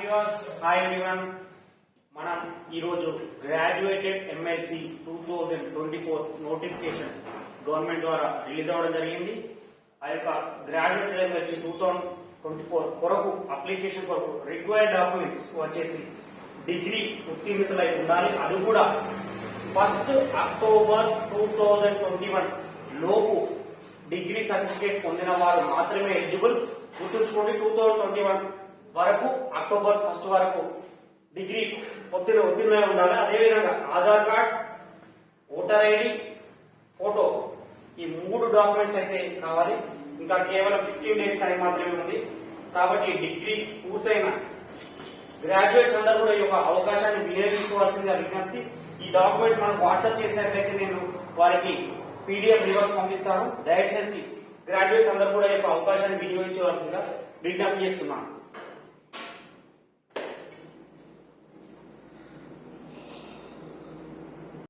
Viewers hi everyone మనం ఈరోజు graduated MLC two thousand twenty four notification government ద్వారా release అవ్వడం జరిగింది. ఆ యొక్క graduated MLC two thousand twenty four కొరకు అప్లికేషన్ కొరకు రిక్వైర్డ్ డాక్యుమెంట్స్ వచ్చేసి డిగ్రీ ఉత్తీర్ణతలై ఉండాలి. అది కూడా first October two thousand twenty one లోపు డిగ్రీ సర్టిఫికేట్ పొందిన వారు మాత్రమే ఎలిజిబుల్ గుర్తుంచుకోండి టూ థౌజండ్ ట్వంటీ వన్ వరకు అక్టోబర్ ఫస్ట్ వరకు డిగ్రీ ఒత్తిడి ఉత్తీర్ణమై ఉండాలి. అదేవిధంగా Aadhaar card voter ID photo ఈ మూడు డాక్యుమెంట్స్ అయితే కావాలి. ఇంకా కేవలం ఫిఫ్టీన్ డేస్ టైం మాత్రమే ఉంది. కాబట్టి డిగ్రీ పూర్తయిన గ్రాడ్యుయేట్స్ అందరూ కూడా ఈ యొక్క అవకాశాన్ని వినియోగించుకోవాల్సిందిగా విజ్ఞప్తి. ఈ డాక్యుమెంట్స్ మనం వాట్సాప్ చేసినట్లయితే నేను వారికి పీడిఎఫ్ రివర్స్ పంపిస్తాను. దయచేసి గ్రాడ్యుయేట్స్ అందరూ కూడా ఈ యొక్క అవకాశాన్ని వినియోగించవలసిందిగా విజ్ఞప్తి చేస్తున్నాను.